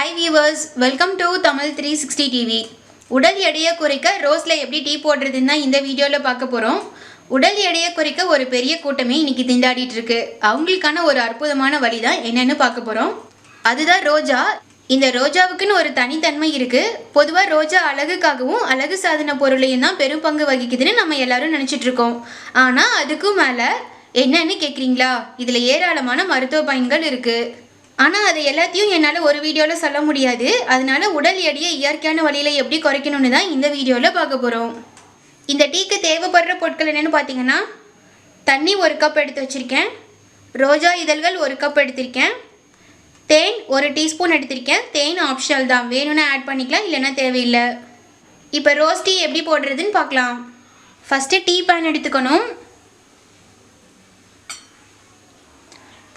Hi viewers welcome to Tamil three sixty TV உடல் எடையை குறைக்க ரோஸில் எப்படி டீ போடுறதுன்னு தான் இந்த வீடியோவில் பார்க்க போகிறோம் உடல் எடையை குறைக்க ஒரு பெரிய கூட்டமே இன்றைக்கி திண்டாடிட்டு இருக்கு. அவங்களுக்கான ஒரு அற்புதமான வழி தான் என்னென்னு பார்க்க போகிறோம் அதுதான் ரோஜா. இந்த ரோஜாவுக்குன்னு ஒரு தனித்தன்மை இருக்குது பொதுவாக ரோஜா அழகுக்காகவும் அழகு சாதன பொருளையும் தான் பெரும் பங்கு வகிக்குதுன்னு நம்ம எல்லாரும் நினச்சிட்ருக்கோம் ஆனால் அதுக்கும் மேலே என்னன்னு கேட்குறீங்களா இதில் ஏராளமான மருத்துவ பயன்கள் இருக்குது ஆனால் அது எல்லாத்தையும் என்னால் ஒரு வீடியோவில் சொல்ல முடியாது. அதனால உடல் எடையை இயற்கையான வழியில் எப்படி குறைக்கணும்னு தான் இந்த வீடியோவில் பார்க்க போகிறோம் இந்த டீக்கு தேவைப்படுற பொருட்கள் என்னென்னு பார்த்தீங்கன்னா தண்ணி ஒரு கப் எடுத்து வச்சுருக்கேன். ரோஜா இதழ்கள் ஒரு கப் எடுத்திருக்கேன். தேன் ஒரு டீஸ்பூன் எடுத்திருக்கேன். தேன் ஆப்ஷனல் தான். வேணும்னா ஆட் பண்ணிக்கலாம் இல்லைன்னா தேவையில்லை. இப்போ ரோஸ் டீ எப்படி போடுறதுன்னு பார்க்கலாம். ஃபஸ்ட்டு டீ பேன் எடுத்துக்கணும்.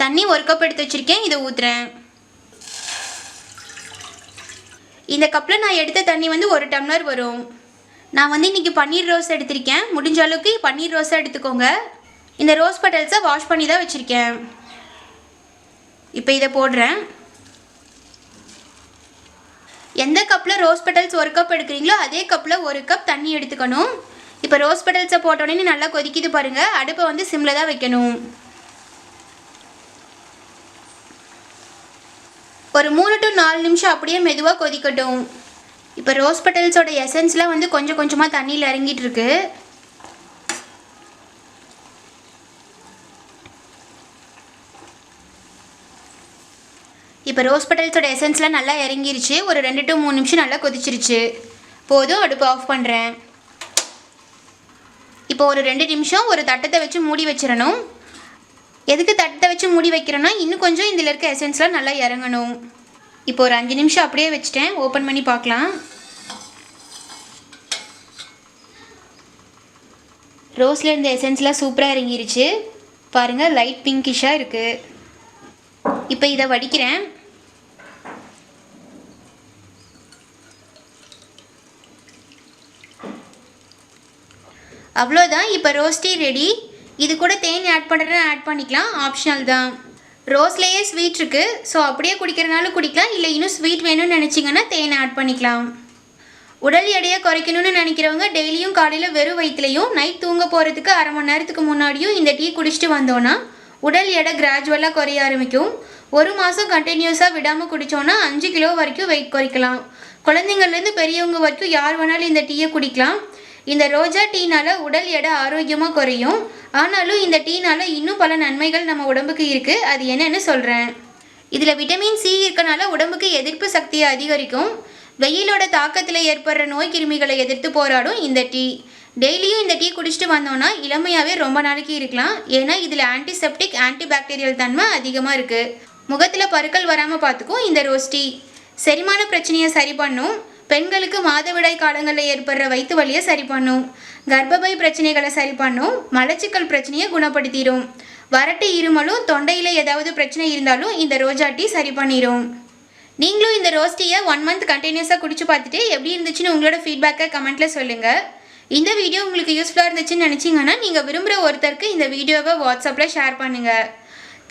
தண்ணி ஒரு கப் எடுத்து வச்சுருக்கேன். இதை ஊற்றுறேன் இந்த கப்பில் நான் எடுத்த தண்ணி வந்து ஒரு டம்ளர் வரும். நான் வந்து இன்றைக்கி பன்னீர் ரோஸ் எடுத்திருக்கேன். முடிஞ்ச அளவுக்கு பன்னீர் ரோஸாக எடுத்துக்கோங்க. இந்த ரோஸ் பட்டல்ஸை வாஷ் பண்ணி தான் வச்சுருக்கேன். இப்போ இதை போடுறேன். எந்த கப்பில் ரோஸ் பெட்டல்ஸ் ஒரு கப் எடுக்கிறீங்களோ அதே கப்பில் ஒரு கப் தண்ணி எடுத்துக்கணும். இப்போ ரோஸ் பெட்டல்ஸை போட்டோடனே நல்லா கொதிக்குது பாருங்கள் அடுப்பை வந்து சிம்மில் தான் வைக்கணும். ஒரு மூணு டு நாலு நிமிஷம் அப்படியே மெதுவாக கொதிக்கட்டும். இப்போ ரோஸ் பெட்டல்ஸோட எசன்ஸ்லாம் வந்து கொஞ்சம் கொஞ்சமாக தண்ணியில் இறங்கிட்டு இருக்கு இப்போ ரோஸ் பெட்டல்ஸோட எசன்ஸ்லாம் நல்லா இறங்கிருச்சு. ஒரு ரெண்டு டு மூணு நிமிஷம் நல்லா கொதிச்சிருச்சு. போதும் அடுப்பு ஆஃப் பண்ணுறேன் இப்போ ஒரு ரெண்டு நிமிஷம் ஒரு தட்டத்தை வச்சு மூடி வச்சிடணும். எதுக்கு தட்டை வச்சு மூடி வைக்கிறேன்னா இன்னும் கொஞ்சம் இதில் இருக்க எசன்ஸ்லாம் நல்லா இறங்கணும். இப்போ ஒரு அஞ்சு நிமிஷம் அப்படியே வச்சுட்டேன். ஓப்பன் பண்ணி பார்க்கலாம். ரோஸில் இருந்த எசன்ஸ்லாம் சூப்பராக இறங்கிருச்சு. பாருங்கள் லைட் பிங்கிஷாக இருக்குது இப்போ இதை வடிக்கிறேன். அவ்வளோதான். இப்போ ரோஸ்டி ரெடி இது கூட தேன் ஆட் பண்ணுறதுனா ஆட் பண்ணிக்கலாம். ஆப்ஷனல் தான். ரோஸ்லேயே ஸ்வீட் இருக்குது ஸோ அப்படியே குடிக்கிறனாலும் குடிக்கலாம். இல்லை இன்னும் ஸ்வீட் வேணும்னு நினச்சிங்கன்னா தேன் ஆட் பண்ணிக்கலாம். உடல் எடையை குறைக்கணும்னு நினைக்கிறவங்க டெய்லியும் காலையில் வெறும் வயிற்றுலையும் நைட் தூங்க போகிறதுக்கு அரை மணி நேரத்துக்கு முன்னாடியும் இந்த டீ குடிச்சிட்டு வந்தோன்னா உடல் எடை கிராஜுவலாக குறைய ஆரம்பிக்கும். ஒரு மாதம் கண்டினியூஸாக விடாமல் குடித்தோன்னா அஞ்சு கிலோ வரைக்கும் வெயிட் குறைக்கலாம். குழந்தைங்கள்லேருந்து பெரியவங்க வரைக்கும் யார் வேணாலும் இந்த டீயை குடிக்கலாம். இந்த ரோஜா டீனால் உடல் எடை ஆரோக்கியமாக குறையும். ஆனாலும் இந்த டீனால் இன்னும் பல நன்மைகள் நம்ம உடம்புக்கு இருக்குது அது என்னன்னு சொல்கிறேன் இதில் விட்டமின் சி இருக்கனால உடம்புக்கு எதிர்ப்பு சக்தியை அதிகரிக்கும். வெயிலோட தாக்கத்தில் ஏற்படுற நோய் கிருமிகளை எதிர்த்து போராடும் இந்த டீ. டெய்லியும் இந்த டீ குடிச்சிட்டு வந்தோம்னா இளமையாகவே ரொம்ப நாளைக்கு இருக்கலாம். ஏன்னா இதில் ஆன்டிசெப்டிக் ஆன்டிபாக்டீரியல் தன்மை அதிகமாக இருக்குது முகத்தில் பருக்கள் வராமல் பார்த்துக்கும் இந்த ரோஸ் டீ. செரிமான பிரச்சனையை சரி பண்ணும். பெண்களுக்கு மாதவிடாய் காலங்களில் ஏற்படுற வயிற்று வலியை சரி பண்ணும். கர்ப்பப்பை பிரச்சனைகளை சரி பண்ணும். மலச்சிக்கல் பிரச்சனையை குணப்படுத்திடும். வறட்டு இருமலும் தொண்டையில் ஏதாவது பிரச்சனை இருந்தாலும் இந்த ரோஜா டீ சரி பண்ணிடும் நீங்களும் இந்த ரோஸ் டீயை ஒன் மந்த் கண்டினியூஸாக குடிச்சு பார்த்துட்டு எப்படி இருந்துச்சுன்னு உங்களோட ஃபீட்பேக்கை கமெண்ட்டில் சொல்லுங்கள் இந்த வீடியோ உங்களுக்கு யூஸ்ஃபுல்லாக இருந்துச்சுன்னு நினச்சிங்கன்னா நீங்கள் விரும்புகிற ஒருத்தருக்கு இந்த வீடியோவை வாட்ஸ்அப்பில் ஷேர் பண்ணுங்கள்